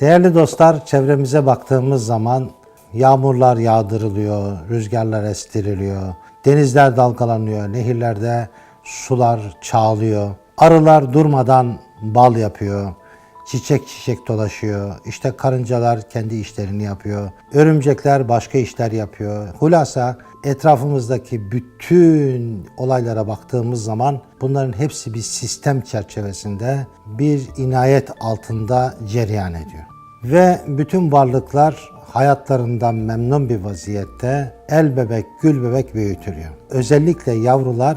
Değerli dostlar, çevremize baktığımız zaman yağmurlar yağdırılıyor, rüzgarlar estiriliyor, denizler dalgalanıyor, nehirlerde sular çağlıyor, arılar durmadan bal yapıyor, çiçek çiçek dolaşıyor, işte karıncalar kendi işlerini yapıyor, örümcekler başka işler yapıyor. Hulasa etrafımızdaki bütün olaylara baktığımız zaman bunların hepsi bir sistem çerçevesinde bir inayet altında cereyan ediyor. Ve bütün varlıklar hayatlarından memnun bir vaziyette el bebek gül bebek büyütülüyor. Özellikle yavrular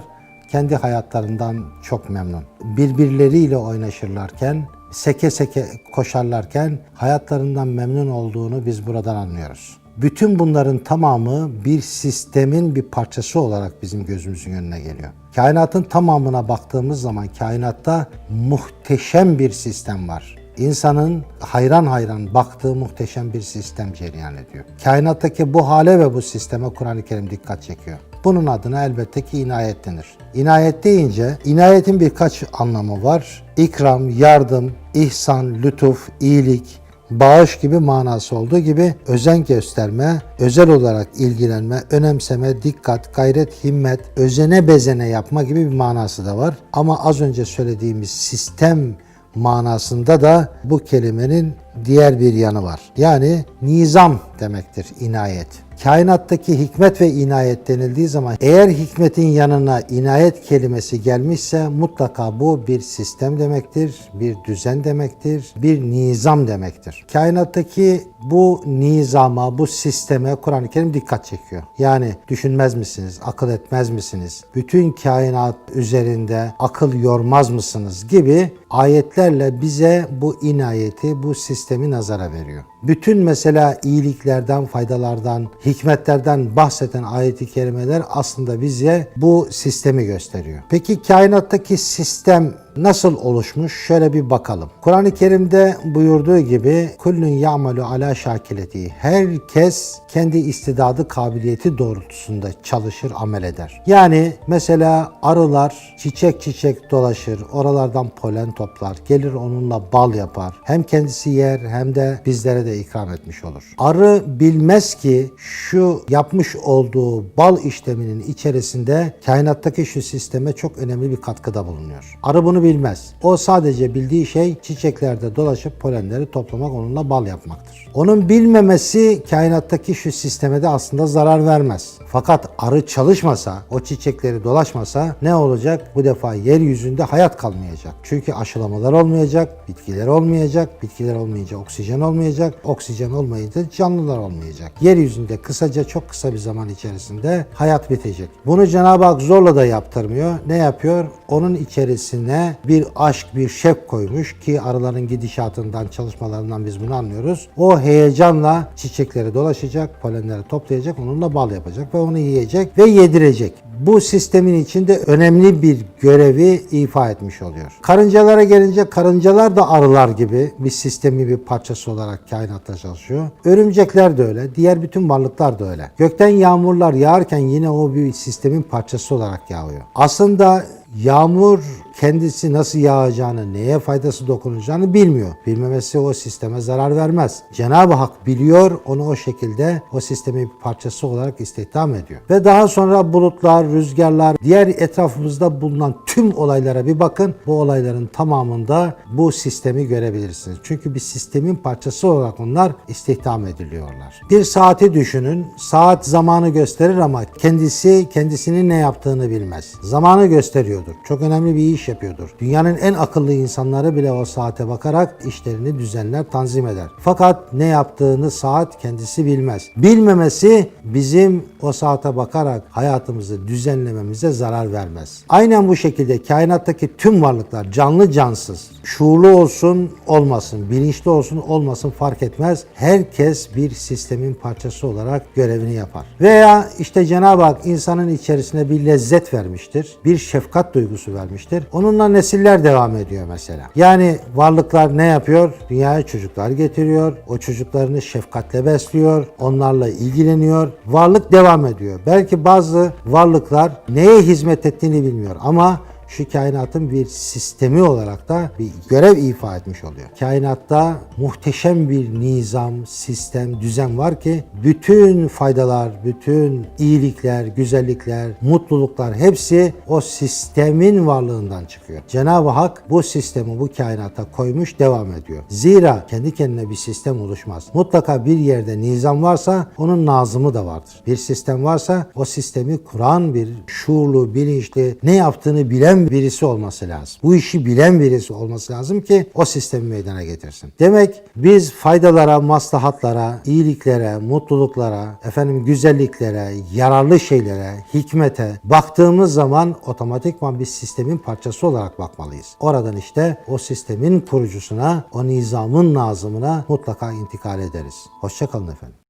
kendi hayatlarından çok memnun. Birbirleriyle oynaşırlarken, seke seke koşarlarken hayatlarından memnun olduğunu biz buradan anlıyoruz. Bütün bunların tamamı bir sistemin bir parçası olarak bizim gözümüzün önüne geliyor. Kainatın tamamına baktığımız zaman kainatta muhteşem bir sistem var. İnsanın hayran hayran baktığı muhteşem bir sistem cereyan ediyor. Kainattaki bu hale ve bu sisteme Kur'an-ı Kerim dikkat çekiyor. Bunun adına elbette ki inayet denir. İnayet deyince inayetin birkaç anlamı var. İkram, yardım, ihsan, lütuf, iyilik, bağış gibi manası olduğu gibi özen gösterme, özel olarak ilgilenme, önemseme, dikkat, gayret, himmet, özene bezene yapma gibi bir manası da var. Ama az önce söylediğimiz sistem manasında da bu kelimenin diğer bir yanı var. Yani nizam demektir inayet. Kainattaki hikmet ve inayet denildiği zaman eğer hikmetin yanına inayet kelimesi gelmişse mutlaka bu bir sistem demektir, bir düzen demektir, bir nizam demektir. Kainattaki bu nizama, bu sisteme Kur'an-ı Kerim dikkat çekiyor. Yani düşünmez misiniz, akıl etmez misiniz, bütün kainat üzerinde akıl yormaz mısınız gibi ayetlerle bize bu inayeti, bu sistemi nazara veriyor. Bütün mesela iyiliklerden, faydalardan, hikmetlerden bahseden ayeti kerimeler aslında bize bu sistemi gösteriyor. Peki kainattaki sistem nasıl oluşmuş? Şöyle bir bakalım. Kur'an-ı Kerim'de buyurduğu gibi kullun ya'malu ala şakileti. Herkes kendi istidadı, kabiliyeti doğrultusunda çalışır, amel eder. Yani mesela arılar çiçek çiçek dolaşır, oralardan polen toplar, gelir onunla bal yapar. Hem kendisi yer hem de bizlere de ikram etmiş olur. Arı bilmez ki şu yapmış olduğu bal işleminin içerisinde kainattaki şu sisteme çok önemli bir katkıda bulunuyor. Arı bunu bilmez. O sadece bildiği şey çiçeklerde dolaşıp polenleri toplamak, onunla bal yapmaktır. Onun bilmemesi kainattaki şu sisteme de aslında zarar vermez. Fakat arı çalışmasa, o çiçekleri dolaşmasa ne olacak? Bu defa yeryüzünde hayat kalmayacak. Çünkü aşılamalar olmayacak, bitkiler olmayacak, bitkiler olmayınca oksijen olmayacak, oksijen olmayınca canlılar olmayacak. Yeryüzünde kısaca çok kısa bir zaman içerisinde hayat bitecek. Bunu Cenab-ı Hak zorla da yaptırmıyor. Ne yapıyor? Onun içerisine bir aşk, bir şevk koymuş ki arıların gidişatından, çalışmalarından biz bunu anlıyoruz. O heyecanla çiçekleri dolaşacak, polenleri toplayacak, onunla bal yapacak ve onu yiyecek ve yedirecek. Bu sistemin içinde önemli bir görevi ifa etmiş oluyor. Karıncalara gelince karıncalar da arılar gibi bir sistemin bir parçası olarak kainatta çalışıyor. Örümcekler de öyle, diğer bütün varlıklar da öyle. Gökten yağmurlar yağarken yine o bir sistemin parçası olarak yağıyor. Aslında yağmur kendisi nasıl yağacağını, neye faydası dokunacağını bilmiyor. Bilmemesi o sisteme zarar vermez. Cenab-ı Hak biliyor, onu o şekilde o sistemin bir parçası olarak istihdam ediyor. Ve daha sonra bulutlar, rüzgarlar, diğer etrafımızda bulunan tüm olaylara bir bakın. Bu olayların tamamında bu sistemi görebilirsiniz. Çünkü bir sistemin parçası olarak onlar istihdam ediliyorlar. Bir saati düşünün. Saat zamanı gösterir ama kendisi kendisinin ne yaptığını bilmez. Zamanı gösteriyordur. Çok önemli bir iş yapıyordur. Dünyanın en akıllı insanları bile o saate bakarak işlerini düzenler, tanzim eder. Fakat ne yaptığını saat kendisi bilmez. Bilmemesi bizim o saate bakarak hayatımızı düzenlememize zarar vermez. Aynen bu şekilde kainattaki tüm varlıklar canlı cansız, şuurlu olsun olmasın, bilinçli olsun olmasın fark etmez. Herkes bir sistemin parçası olarak görevini yapar. Veya işte Cenab-ı Hak insanın içerisine bir lezzet vermiştir. Bir şefkat duygusu vermiştir. Onunla nesiller devam ediyor mesela. Yani varlıklar ne yapıyor? Dünyaya çocuklar getiriyor. O çocuklarını şefkatle besliyor. Onlarla ilgileniyor. Varlık devam ediyor. Belki bazı varlıklar neye hizmet ettiğini bilmiyor ama şu kainatın bir sistemi olarak da bir görev ifa etmiş oluyor. Kainatta muhteşem bir nizam, sistem, düzen var ki bütün faydalar, bütün iyilikler, güzellikler, mutluluklar hepsi o sistemin varlığından çıkıyor. Cenab-ı Hak bu sistemi bu kainata koymuş devam ediyor. Zira kendi kendine bir sistem oluşmaz. Mutlaka bir yerde nizam varsa onun nazımı da vardır. Bir sistem varsa o sistemi kuran bir şuurlu, bilinçli, ne yaptığını birisi olması lazım. Bu işi bilen birisi olması lazım ki o sistemi meydana getirsin. Demek biz faydalara, maslahatlara, iyiliklere, mutluluklara, efendim güzelliklere, yararlı şeylere, hikmete baktığımız zaman otomatikman bir sistemin parçası olarak bakmalıyız. Oradan işte o sistemin kurucusuna, o nizamın nazımına mutlaka intikal ederiz. Hoşçakalın efendim.